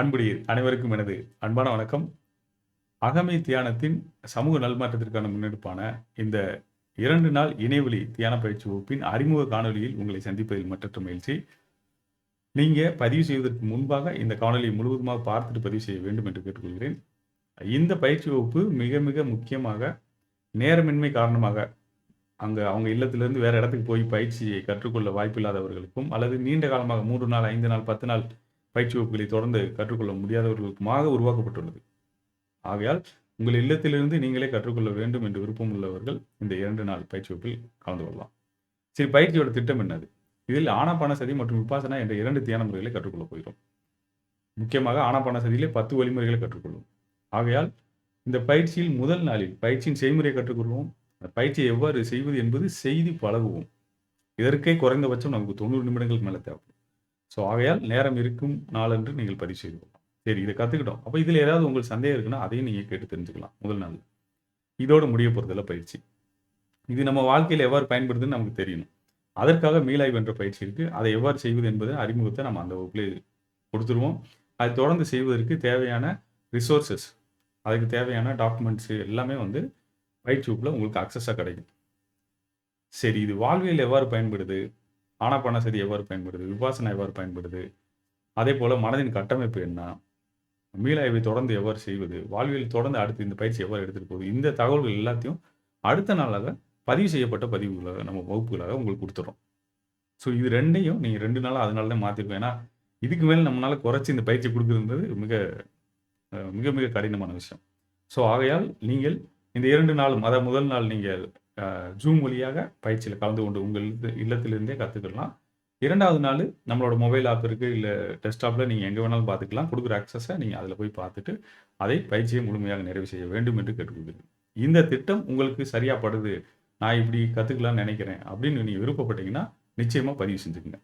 அன்புடையீர் அனைவருக்கும் எனது அன்பான வணக்கம். அகமை தியானத்தின் சமூக நல்மாற்றத்திற்கான முன்னெடுப்பான இந்த இரண்டு நாள் இணைவெளி தியான பயிற்சி வகுப்பின் அறிமுக காணொலியில் உங்களை சந்திப்பதில் மற்றற்ற மகிழ்ச்சி. நீங்கள் பதிவு செய்வதற்கு முன்பாக இந்த காணொலியை முழுவதுமாக பார்த்துட்டு பதிவு செய்ய வேண்டும் என்று கேட்டுக்கொள்கிறேன். இந்த பயிற்சி வகுப்பு மிக மிக முக்கியமாக நேரமின்மை காரணமாக அங்கே அவங்க இல்லத்திலிருந்து வேற இடத்துக்கு போய் பயிற்சியை கற்றுக்கொள்ள வாய்ப்பில்லாதவர்களுக்கும் அல்லது நீண்ட காலமாக மூன்று நாள் ஐந்து நாள் பத்து நாள் பயிற்சி வகுப்புகளை தொடர்ந்து கற்றுக்கொள்ள முடியாதவர்களுக்குமாக உருவாக்கப்பட்டுள்ளது. ஆகையால் உங்கள் இல்லத்திலிருந்து நீங்களே கற்றுக்கொள்ள வேண்டும் என்று விருப்பம் உள்ளவர்கள் இந்த இரண்டு நாள் பயிற்சி வகுப்பில் கலந்து கொள்ளலாம். சரி பயிற்சியோட திட்டம் என்னது? இதில் ஆனாபான சதி மற்றும் விபாசனா என்ற இரண்டு தியான முறைகளை கற்றுக்கொள்ள போகிறோம். முக்கியமாக ஆனாபான சதியிலே பத்து வழிமுறைகளை கற்றுக்கொள்வோம் ஆகையால் இந்த பயிற்சியில் முதல் நாளில் பயிற்சியின் செய்முறையை கற்றுக்கொள்வோம். அந்த பயிற்சியை எவ்வாறு செய்வது என்பது செய்தி பழகுவோம். இதற்கே குறைந்தபட்சம் நமக்கு தொண்ணூறு நிமிடங்களுக்கு மேலே தேவை ஸோ ஆகையால் நேரம் இருக்கும் நாளன்று நீங்கள் பதிவு செய்து சரி இதை கற்றுக்கிட்டோம் அப்போ இதில் ஏதாவது உங்களுக்கு சந்தேகம் இருக்குன்னா அதையும் நீங்கள் கேட்டு தெரிஞ்சுக்கலாம். முதல் நாள். இதோடு முடிய போகிறதில்ல பயிற்சி. இது நம்ம வாழ்க்கையில் எவ்வாறு பயன்படுதுன்னு நமக்கு தெரியணும். அதற்காக மீளாய்வு என்ற பயிற்சி இருக்குது அதை எவ்வாறு செய்வது என்பது அறிமுகத்தை நம்ம அந்த வகுப்பில் கொடுத்துருவோம். அதை தொடர்ந்து செய்வதற்கு தேவையான ரிசோர்ஸஸ் அதுக்கு தேவையான டாக்குமெண்ட்ஸு எல்லாமே வந்து பயிற்சி வகுப்பில் உங்களுக்கு அக்சஸாக கிடைக்கும். சரி இது வாழ்வியல் எவ்வாறு பயன்படுது? ஆனாபான சதி எவ்வாறு பயன்படுது? விபாசனா எவ்வாறு பயன்படுது? அதே போல் மனதின் கட்டமைப்பு என்ன? மீளாய்வை தொடர்ந்து எவ்வாறு செய்வது? வாழ்வியல் தொடர்ந்து அடுத்து இந்த பயிற்சி எவ்வாறு எடுத்துகிட்டு போகுது? இந்த தகவல்கள் எல்லாத்தையும் அடுத்த நாளாக பதிவு செய்யப்பட்ட பதிவுகளாக நம்ம வகுப்புகளாக உங்களுக்கு கொடுத்துறோம். ஸோ இது ரெண்டையும் நீங்கள் ரெண்டு நாளாக அதனால தான் மாற்றிருக்கோம் ஏன்னா இதுக்கு மேலே நம்மளால குறைச்சி இந்த பயிற்சி கொடுக்குறது மிக மிக மிக கடினமான விஷயம். ஸோ ஆகையால் நீங்கள் இந்த இரண்டு நாளும் அதாவது முதல் நாள் நீங்கள் ஜூம் வழியாக பயிற்சியில் கலந்து கொண்டு உங்கள் இல்லத்திலிருந்தே கற்றுக்கலாம் இரண்டாவது நாள் நம்மளோட மொபைல் ஆப் இருக்குது இல்லை டெஸ்க்டாப்பில் நீங்கள் எங்கே வேணாலும் பார்த்துக்கலாம் கொடுக்குற அக்சஸை நீங்கள் அதில் போய் பார்த்துட்டு அதை பயிற்சியை முழுமையாக நிறைவு செய்ய வேண்டும் என்று கேட்டுக்கொள்கிறேன். இந்த திட்டம் உங்களுக்கு சரியாக படுது நான் இப்படி கற்றுக்கலாம்னு நினைக்கிறேன் அப்படின்னு நீங்கள் விருப்பப்பட்டீங்கன்னா நிச்சயமாக பதிவு செஞ்சுக்கங்க.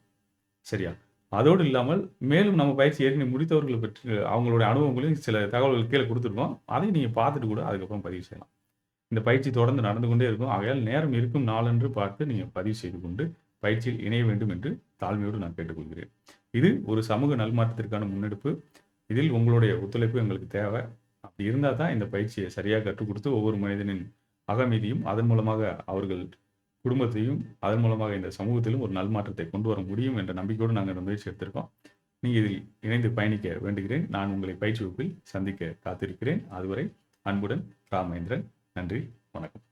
சரியா? அதோடு இல்லாமல் மேலும் நம்ம பயிற்சி ஏற்கனவே முடித்தவர்களை பற்றி அவங்களோட அனுபவங்களையும் சில தகவல்கள் கீழே கொடுத்துருக்கோம். அதை நீங்கள் பார்த்துட்டு கூட அதுக்கப்புறம் பதிவு செய்யலாம். இந்த பயிற்சி தொடர்ந்து நடந்து கொண்டே இருக்கும். ஆகையால் நேரம் இருக்கும் நாளன்று பார்த்து நீங்கள் பதிவு செய்து கொண்டு பயிற்சியில் இணைய வேண்டும் என்று தாழ்மையோடு நான் கேட்டுக்கொள்கிறேன். இது ஒரு சமூக நல்மாற்றத்திற்கான முன்னெடுப்பு. இதில் உங்களுடைய ஒத்துழைப்பு எங்களுக்கு தேவை. அப்படி இருந்தால் தான் இந்த பயிற்சியை சரியாக கற்றுக் கொடுத்து ஒவ்வொரு மனிதனின் அகமீதியும் அதன் மூலமாக அவர்கள் குடும்பத்தையும் அதன் மூலமாக இந்த சமூகத்திலும் ஒரு நல்மாற்றத்தை கொண்டு வர முடியும் என்ற நம்பிக்கையோடு நாங்கள் இந்த முயற்சி எடுத்திருக்கோம். நீங்கள் இதில் இணைந்து பயணிக்க வேண்டுகிறேன். நான் உங்களை பயிற்சி வகுப்பில் சந்திக்க காத்திருக்கிறேன். அதுவரை அன்புடன் ராமேந்திரன். நன்றி. வணக்கம்.